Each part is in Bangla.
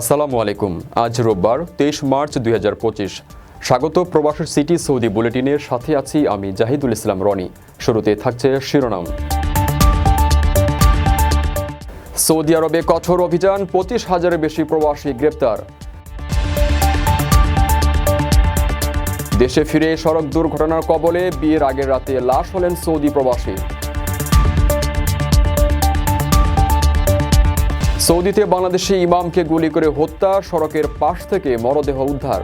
আসসালামু আলাইকুম। আজ রোববার, তেইশ মার্চ দুই হাজার পঁচিশ। স্বাগত প্রবাসের সিটি সৌদি বুলেটিনের সাথে আছি আমি জাহিদুল ইসলাম রনি। শুরুতে থাকছে শিরোনাম। সৌদি আরবে কঠোর অভিযান, পঁচিশ হাজারের বেশি প্রবাসী গ্রেপ্তার। দেশে ফিরে সড়ক দুর্ঘটনার কবলে বিয়ের আগের রাতে লাশ হলেন সৌদি প্রবাসী। সৌদিতে বাংলাদেশি ইমামকে গুলি করে হত্যা, সড়কের পাশ থেকে মরদেহ উদ্ধার।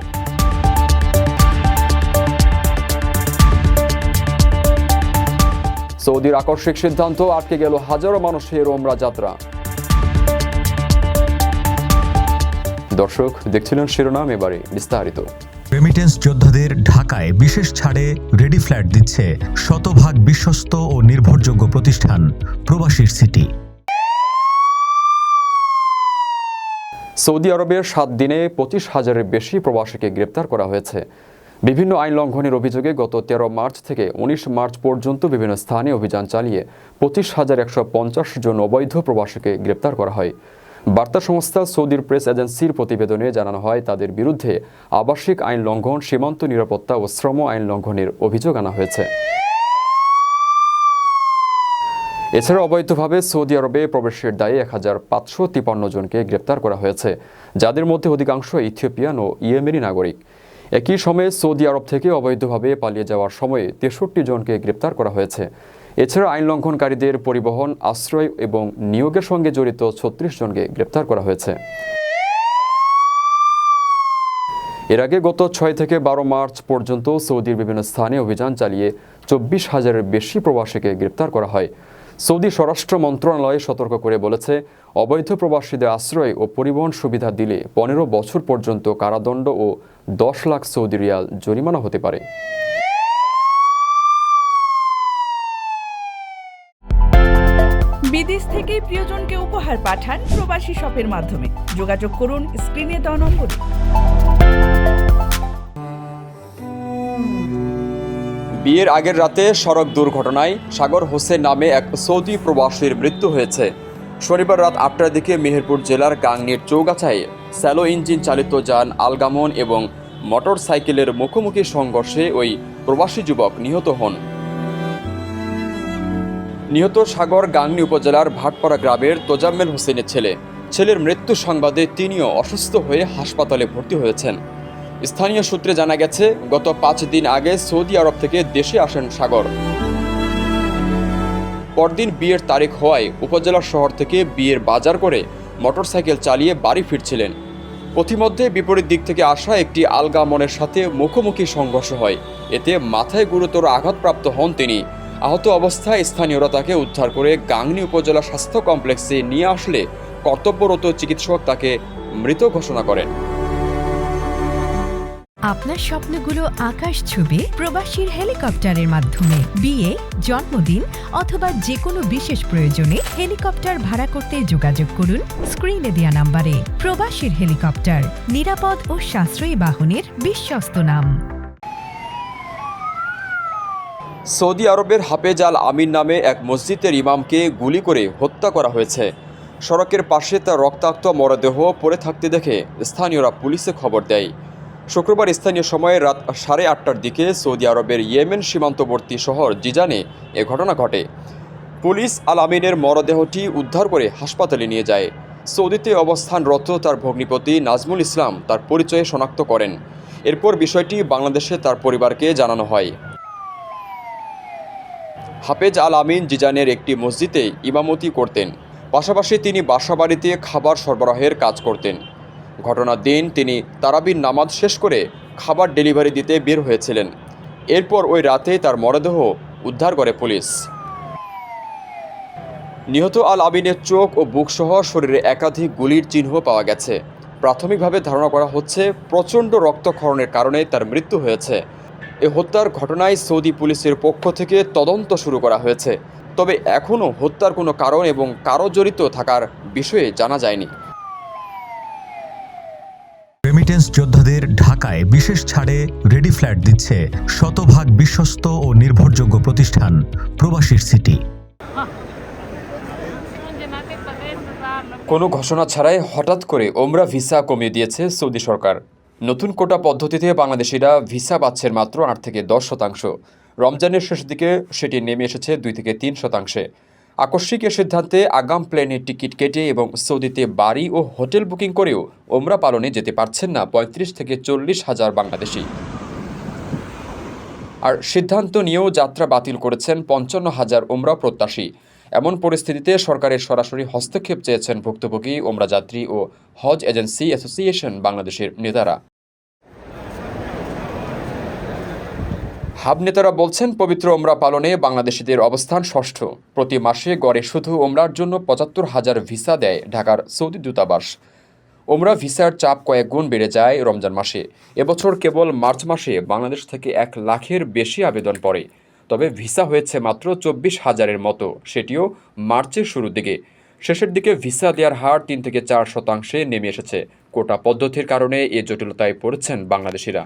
সৌদির আকস্মিক সিদ্ধান্ত, আটকে গেল হাজারো মানুষের ওমরা যাত্রা। দর্শক, দেখছিলেন শিরোনাম, এবারে বিস্তারিত। রেমিটেন্স যোদ্ধাদের ঢাকায় বিশেষ ছাড়ে রেডি ফ্ল্যাট দিচ্ছে শতভাগ বিশ্বস্ত ও নির্ভরযোগ্য প্রতিষ্ঠান, প্রবাসীর সিটি সৌদি আরবের সাত দিনে পঁচিশ হাজারের বেশি প্রবাসীকে গ্রেপ্তার করা হয়েছে। বিভিন্ন আইন লঙ্ঘনের অভিযোগে গত তেরো মার্চ থেকে উনিশ মার্চ পর্যন্ত বিভিন্ন স্থানে অভিযান চালিয়ে পঁচিশ হাজার একশো পঞ্চাশ জন অবৈধ প্রবাসীকে গ্রেপ্তার করা হয়। বার্তা সংস্থা সৌদির প্রেস এজেন্সির প্রতিবেদনে জানানো হয়, তাদের বিরুদ্ধে আবাসিক আইন লঙ্ঘন, সীমান্ত নিরাপত্তা ও শ্রম আইন লঙ্ঘনের অভিযোগ আনা হয়েছে। এছাড়া অবৈধভাবে সৌদি আরবে প্রবেশের দায়ে এক হাজার পাঁচশো তিপান্ন জনকে গ্রেপ্তার করা হয়েছে, যাদের মধ্যে অধিকাংশ ইথিওপিয়ান ও ইয়েমেনি নাগরিক। একই সময়ে সৌদি আরব থেকে অবৈধভাবে পালিয়ে যাওয়ার সময়ে তেষট্টি জনকে গ্রেপ্তার করা হয়েছে। এছাড়া আইন লঙ্ঘনকারীদের পরিবহন, আশ্রয় এবং নিয়োগের সঙ্গে জড়িত ছত্রিশ জনকে গ্রেপ্তার করা হয়েছে। এর আগে গত ছয় থেকে বারো মার্চ পর্যন্ত সৌদির বিভিন্ন স্থানে অভিযান চালিয়ে চব্বিশ হাজারের বেশি প্রবাসীকে গ্রেপ্তার করা হয়। সৌদি স্বরাষ্ট্র মন্ত্রণালয় সতর্ক করে বলেছে, অবৈধ প্রবাসীদের আশ্রয় ও পরিবহন সুবিধা দিলে পনেরো বছর পর্যন্ত কারাদণ্ড ও দশ লাখ সৌদি রিয়াল জরিমানা হতে পারে। বিদেশ থেকে প্রিয়জনকে উপহার পাঠান প্রবাসী শপের মাধ্যমে। যোগাযোগ করুন স্ক্রিনে দেওয়া নম্বরে। বিয়ের আগের রাতে সড়ক দুর্ঘটনায় সাগর হোসেন নামে এক সৌদি প্রবাসীর মৃত্যু হয়েছে। শনিবার রাত আটটার দিকে মেহেরপুর জেলার গাংনির চৌগাছায় স্যালো ইঞ্জিন চালিত যান, আলগামন এবং মোটর সাইকেলের মুখোমুখি সংঘর্ষে ওই প্রবাসী যুবক নিহত হন। নিহত সাগর গাংনি উপজেলার ভাটপাড়া গ্রামের তোজাম্মেল হোসেনের ছেলে। ছেলের মৃত্যু সংবাদে তিনিও অসুস্থ হয়ে হাসপাতালে ভর্তি হয়েছেন। স্থানীয় সূত্রে জানা গেছে, গত পাঁচ দিন আগে সৌদি আরব থেকে দেশে আসেন সাগর। পরদিন বিয়ের তারিখ হওয়ায় উপজেলা শহর থেকে বিয়ের বাজার করে মোটরসাইকেল চালিয়ে বাড়ি ফিরছিলেন। পথিমধ্যে বিপরীত দিক থেকে আসা একটি আলগা মনের সাথে মুখোমুখি সংঘর্ষ হয়। এতে মাথায় গুরুতর আঘাতপ্রাপ্ত হন তিনি। আহত অবস্থায় স্থানীয়রা তাকে উদ্ধার করে গাংনী উপজেলা স্বাস্থ্য কমপ্লেক্সে নিয়ে আসলে কর্তব্যরত চিকিৎসক তাকে মৃত ঘোষণা করেন। আপনার স্বপ্নগুলো আকাশ ছুবে প্রবাসীর হেলিকপ্টারের মাধ্যমে। বিয়ে, জন্মদিন অথবা যে কোনো বিশেষ প্রয়োজনে হেলিকপ্টার ভাড়া করতে যোগাযোগ করুন স্ক্রিনে দেওয়া নাম্বারে। প্রবাসীর হেলিকপ্টার, নিরাপদ ও সাশ্রয়ী বাহনের বিশ্বস্ত নাম। সৌদি আরবের হাফেজ আল আমিন নামে এক মসজিদের ইমামকে গুলি করে হত্যা করা হয়েছে। সড়কের পাশে তার রক্তাক্ত মরদেহ পড়ে থাকতে দেখে স্থানীয়রা পুলিশে খবর দেয়। শুক্রবার স্থানীয় সময়ে রাত সাড়ে আটটার দিকে সৌদি আরবের ইয়েমেন সীমান্তবর্তী শহর জিজানে এ ঘটনা ঘটে। পুলিশ আল আমিনের মরদেহটি উদ্ধার করে হাসপাতালে নিয়ে যায়। সৌদিতে অবস্থানরত তার ভগ্নিপতি নাজমুল ইসলাম তার পরিচয়ে শনাক্ত করেন। এরপর বিষয়টি বাংলাদেশে তার পরিবারকে জানানো হয়। হাফেজ আল আমিন জিজানের একটি মসজিদে ইমামতি করতেন। পাশাপাশি তিনি বাসাবাড়িতে খাবার সরবরাহের কাজ করতেন। ঘটনার দিন তিনি তারাবির নামাজ শেষ করে খাবার ডেলিভারি দিতে বের হয়েছিলেন। এরপর ওই রাতে তার মরদেহ উদ্ধার করে পুলিশ। নিহত আল আবিনের চোখ ও বুকসহ শরীরে একাধিক গুলির চিহ্ন পাওয়া গেছে। প্রাথমিকভাবে ধারণা করা হচ্ছে প্রচণ্ড রক্তক্ষরণের কারণে তার মৃত্যু হয়েছে। এ হত্যার ঘটনায় সৌদি পুলিশের পক্ষ থেকে তদন্ত শুরু করা হয়েছে। তবে এখনও হত্যার কোনো কারণ এবং কারও জড়িত থাকার বিষয়ে জানা যায়নি। রেমিটেন্স যোদ্ধাদের ঢাকায় বিশেষ ছাড়ে রেডি ফ্ল্যাট দিচ্ছে শতভাগ বিশ্বস্ত ও নির্ভরযোগ্য প্রতিষ্ঠান, প্রবাসীর সিটি। কোনো ঘোষণা ছাড়াই হঠাৎ করে ওমরা ভিসা কমিয়ে দিয়েছে সৌদি সরকার। নতুন কোটা পদ্ধতিতে বাংলাদেশিরা ভিসা পাচ্ছেন মাত্র আট থেকে দশ শতাংশ। রমজানের শেষ দিকে সেটি নেমে এসেছে দুই থেকে তিন শতাংশে। আকস্মিক এ সিদ্ধান্তে আগাম প্লেনের টিকিট কেটে এবং সৌদিতে বাড়ি ও হোটেল বুকিং করেও ওমরা পালনে যেতে পারছেন না পঁয়ত্রিশ থেকে চল্লিশ হাজার বাংলাদেশি। আর সিদ্ধান্ত নিয়েও যাত্রা বাতিল করেছেন পঞ্চান্ন হাজার ওমরা প্রত্যাশী। এমন পরিস্থিতিতে সরকারের সরাসরি হস্তক্ষেপ চেয়েছেন ভুক্তভোগী, ওমরা যাত্রী ও হজ এজেন্সি অ্যাসোসিয়েশন বাংলাদেশের নেতারা। হাব নেতারা বলছেন, পবিত্র ওমরা পালনে বাংলাদেশিদের অবস্থান ষষ্ঠ। প্রতি মাসে গড়ে শুধু ওমরার জন্য পঁচাত্তর হাজার ভিসা দেয় ঢাকার সৌদি দূতাবাস। ওমরা ভিসার চাপ কয়েক গুণ বেড়ে যায় রমজান মাসে। এবছর কেবল মার্চ মাসে বাংলাদেশ থেকে এক লাখের বেশি আবেদন পড়ে। তবে ভিসা হয়েছে মাত্র চব্বিশ হাজারের মতো, সেটিও মার্চের শুরুর দিকে। শেষের দিকে ভিসা দেওয়ার হার তিন থেকে চার শতাংশে নেমে এসেছে। কোটা পদ্ধতির কারণে এ জটিলতায় পড়েছেন বাংলাদেশিরা।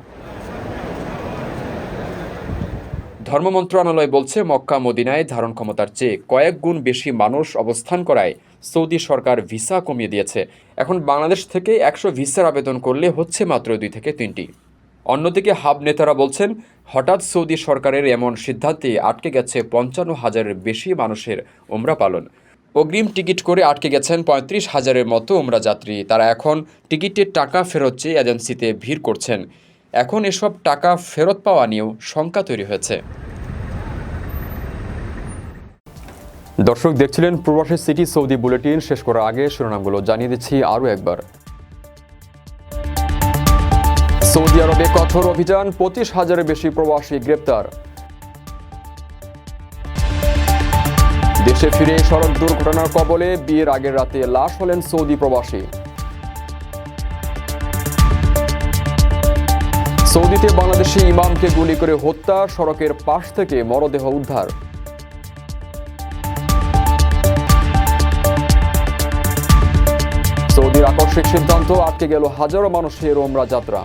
ধর্ম মন্ত্রণালয় বলছে, মক্কা, মদিনায় ধারণ ক্ষমতার চেয়ে কয়েক গুণ বেশি মানুষ অবস্থান করায় সৌদি সরকার ভিসা কমিয়ে দিয়েছে। এখন বাংলাদেশ থেকে একশো ভিসার আবেদন করলে হচ্ছে মাত্র দুই থেকে তিনটি। অন্যদিকে হাব নেতারা বলছেন, হঠাৎ সৌদি সরকারের এমন সিদ্ধান্তে আটকে গেছে পঞ্চান্ন হাজারের বেশি মানুষের ওমরা পালন। অগ্রিম টিকিট করে আটকে গেছেন পঁয়ত্রিশ হাজারের মতো ওমরা যাত্রী। তারা এখন টিকিটের টাকা ফেরত চেয়ে এজেন্সিতে ভিড় করছেন। এখন এসব টাকা ফেরত পাওয়া নিয়েও শঙ্কা তৈরি হয়েছে। দর্শক দেখছিলেন প্রবাসী সিটি সৌদি বুলেটিন। শেষ করার আগে শিরোনামগুলো জানিয়ে দিচ্ছি আরও একবার। সৌদি আরবে কঠোর অভিযান, পঁচিশ হাজারের বেশি প্রবাসী গ্রেপ্তার। দেশে ফিরে সড়ক দুর্ঘটনার কবলে বিয়ের আগের রাতে লাশ হলেন সৌদি প্রবাসী। সৌদিতে বাংলাদেশি ইমামকে গুলি করে হত্যা, সড়কের পাশ থেকে মরদেহ উদ্ধার। সৌদির আকস্মিক সিদ্ধান্ত, আটকে গেল হাজারো মানুষের ওমরা যাত্রা।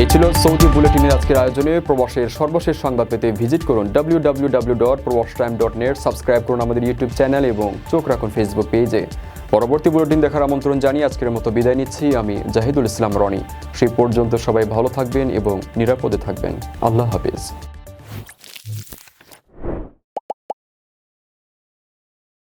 এই ছিল সৌদি বুলেটিনের আজকের আয়োজনে। প্রবাসের সর্বশেষ সংবাদ পেতে ভিজিট করুন W W W dot Probash time dot net subscribe করুন আমাদের ইউটিউব চ্যানেল এবং চোখ রাখুন ফেসবুক পেজে পরবর্তী বুলেটিন দেখার আমন্ত্রণ জানিয়ে আজকের মতো বিদায় নিচ্ছি। আমি জাহিদুল ইসলাম রনি। সেই পর্যন্ত সবাই ভালো থাকবেন এবং নিরাপদে থাকবেন। আল্লাহ হাফিজ।